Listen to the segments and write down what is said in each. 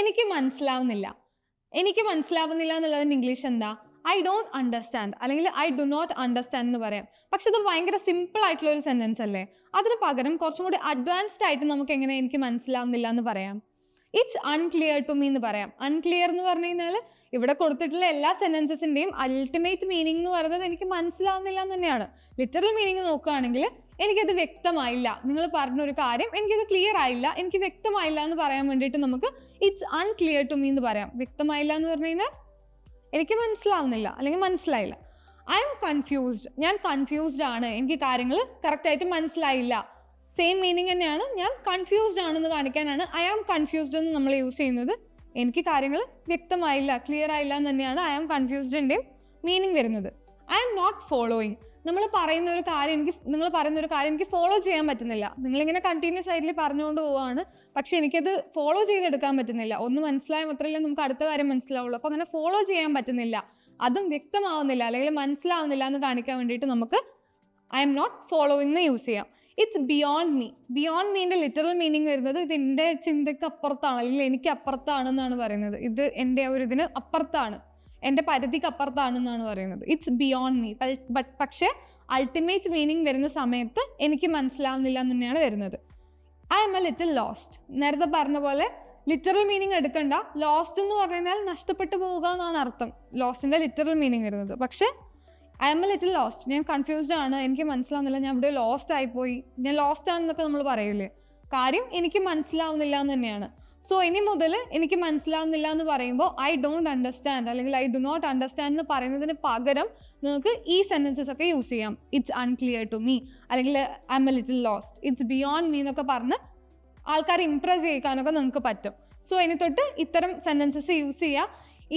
എനിക്ക് മനസ്സിലാവുന്നില്ല. എനിക്ക് മനസ്സിലാവുന്നില്ല എന്നുള്ളതിന്റെ ഇംഗ്ലീഷ് എന്താ? ഐ ഡോണ്ട് അണ്ടർസ്റ്റാൻഡ് അല്ലെങ്കിൽ ഐ ഡു നോട്ട് അണ്ടർസ്റ്റാൻഡ് എന്ന് പറയാം. പക്ഷെ ഇത് ഭയങ്കര സിമ്പിൾ ആയിട്ടുള്ള ഒരു സെന്റൻസ് അല്ലേ? അതിന് പകരം കുറച്ചും കൂടി അഡ്വാൻസ്ഡ് ആയിട്ട് നമുക്ക് എങ്ങനെ എനിക്ക് മനസ്സിലാവുന്നില്ല എന്ന് പറയാം? ഇറ്റ്സ് അൺക്ലിയർ ടു മീ എന്ന് പറയാം. അൺക്ലിയർ എന്ന് പറഞ്ഞു കഴിഞ്ഞാൽ ഇവിടെ കൊടുത്തിട്ടുള്ള എല്ലാ സെന്റൻസസിന്റെയും അൾട്ടിമേറ്റ് മീനിങ് എന്ന് പറയുന്നത് എനിക്ക് മനസ്സിലാവുന്നില്ല എന്ന് തന്നെയാണ്. ലിറ്ററൽ മീനിങ് നോക്കുകയാണെങ്കിൽ എനിക്കത് വ്യക്തമായില്ല. നിങ്ങൾ പറഞ്ഞൊരു കാര്യം എനിക്കത് ക്ലിയർ ആയില്ല. എനിക്ക് വ്യക്തമായില്ല എന്ന് പറയാൻ വേണ്ടിയിട്ട് നമുക്ക് ഇറ്റ്സ് അൺക്ലിയർ ടു മീ എന്ന് പറയാം. വ്യക്തമായില്ല എന്ന് പറഞ്ഞു കഴിഞ്ഞാൽ എനിക്ക് മനസ്സിലാവുന്നില്ല. അല്ലെങ്കിൽ മനസ്സിലായില്ല. ഐ എം കൺഫ്യൂസ്ഡ് ഞാൻ കൺഫ്യൂസ്ഡ് ആണ്. എനിക്ക് കാര്യങ്ങൾ കറക്റ്റായിട്ട് മനസ്സിലായില്ല. സെയിം മീനിങ് തന്നെയാണ് ഞാൻ കൺഫ്യൂസ്ഡ് ആണെന്ന് കാണിക്കാനാണ് ഐ ആം കൺഫ്യൂസ്ഡ് എന്ന് നമ്മൾ യൂസ് ചെയ്യുന്നത്. എനിക്ക് കാര്യങ്ങൾ വ്യക്തമായില്ല ക്ലിയർ ആയില്ല എന്ന് തന്നെയാണ് ഐ ആം കൺഫ്യൂസ്ഡിന്റെയും മീനിങ് വരുന്നത്. I am not following. നമ്മൾ പറയുന്ന ഒരു കാര്യം എനിക്ക് നിങ്ങൾ പറയുന്ന ഒരു കാര്യം എനിക്ക് ഫോളോ ചെയ്യാൻ പറ്റുന്നില്ല. നിങ്ങളിങ്ങനെ കണ്ടിന്യൂസ് ആയിട്ട് പറഞ്ഞുകൊണ്ട് പോവാണ്. പക്ഷെ എനിക്കത് ഫോളോ ചെയ്തെടുക്കാൻ പറ്റുന്നില്ല. ഒന്ന് മനസ്സിലായ മാത്രമല്ലേ നമുക്ക് അടുത്ത കാര്യം മനസ്സിലാവുള്ളൂ. അപ്പോൾ അങ്ങനെ ഫോളോ ചെയ്യാൻ പറ്റുന്നില്ല. അതും വ്യക്തമാവുന്നില്ല അല്ലെങ്കിൽ മനസ്സിലാവുന്നില്ല എന്ന് കാണിക്കാൻ വേണ്ടിയിട്ട് നമുക്ക് I am not following use ചെയ്യാം. It's beyond me. ബിയോണ്ട് മീന്റെ ലിറ്ററൽ മീനിങ് വരുന്നത് ഇത് എന്റെ ചിന്തയ്ക്ക് അപ്പുറത്താണ് അല്ലെങ്കിൽ എനിക്ക് അപ്പുറത്താണെന്നാണ് പറയുന്നത്. ഇത് എന്റെ ഒരു ഇതിന് അപ്പുറത്താണ്. എന്റെ പരിധിക്ക് അപ്പുറത്താണെന്നാണ് പറയുന്നത് ഇറ്റ്സ് ബിയോണ്ട് മീ ബട്ട് പക്ഷേ അൾട്ടിമേറ്റ് മീനിങ് വരുന്ന സമയത്ത് എനിക്ക് മനസ്സിലാവുന്നില്ല എന്ന് തന്നെയാണ് വരുന്നത്. I am a little lost നേരത്തെ പറഞ്ഞ പോലെ ലിറ്ററൽ മീനിങ് എടുക്കണ്ട. ലോസ്റ്റ് എന്ന് പറഞ്ഞാൽ നഷ്ടപ്പെട്ടു പോവുക എന്നാണ് അർത്ഥം. ലോസ്റ്റിന്റെ ലിറ്ററൽ മീനിങ് വരുന്നത്. പക്ഷേ I am a little lost ഞാൻ കൺഫ്യൂസ്ഡ് ആണ്. എനിക്ക് മനസ്സിലാവുന്നില്ല. ഞാൻ ഇവിടെ ലോസ്റ്റ് ആയിപ്പോയി. ഞാൻ ലോസ്റ്റ് ആണെന്നൊക്കെ നമ്മൾ പറയൂലേ? കാര്യം എനിക്ക് മനസ്സിലാവുന്നില്ല എന്ന് തന്നെയാണ്. സോ ഇനി മുതൽ എനിക്ക് മനസ്സിലാവുന്നില്ല എന്ന് പറയുമ്പോൾ ഐ ഡോണ്ട് അണ്ടർസ്റ്റാൻഡ് അല്ലെങ്കിൽ ഐ ഡു നോട്ട് അണ്ടർസ്റ്റാൻഡ് എന്ന് പറയുന്നതിന് പകരം നിങ്ങൾക്ക് ഈ സെന്റൻസസ് ഒക്കെ യൂസ് ചെയ്യാം. ഇറ്റ്സ് അൺക്ലിയർ ടു മീ അല്ലെങ്കിൽ I am a little lost it's beyond me എന്നൊക്കെ പറഞ്ഞ് ആൾക്കാരെ ഇംപ്രസ് ചെയ്യിക്കാനൊക്കെ നിങ്ങൾക്ക് പറ്റും. സോ ഇനി തൊട്ട് ഇത്തരം സെന്റൻസസ് യൂസ് ചെയ്യുക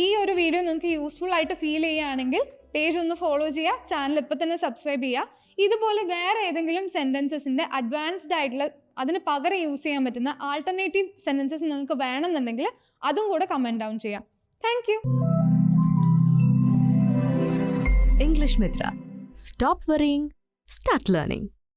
ഈ ഒരു വീഡിയോ നിങ്ങൾക്ക് യൂസ്ഫുൾ ആയിട്ട് ഫീൽ ചെയ്യുകയാണെങ്കിൽ പേജ് ഒന്ന് ഫോളോ ചെയ്യുക ചാനൽ ഇപ്പം തന്നെ സബ്സ്ക്രൈബ് ചെയ്യുക. ഇതുപോലെ വേറെ ഏതെങ്കിലും സെന്റൻസസിന്റെ അഡ്വാൻസ്ഡ് ആയിട്ടുള്ള അതിന് പകരം യൂസ് ചെയ്യാൻ പറ്റുന്ന ആൾട്ടർനേറ്റീവ് സെന്റൻസസ് നിങ്ങൾക്ക് വേണമെന്നുണ്ടെങ്കിൽ അതും കൂടെ കമന്റ് ഡൗൺ ചെയ്യാം. Thank you English Mitra stop worrying start learning.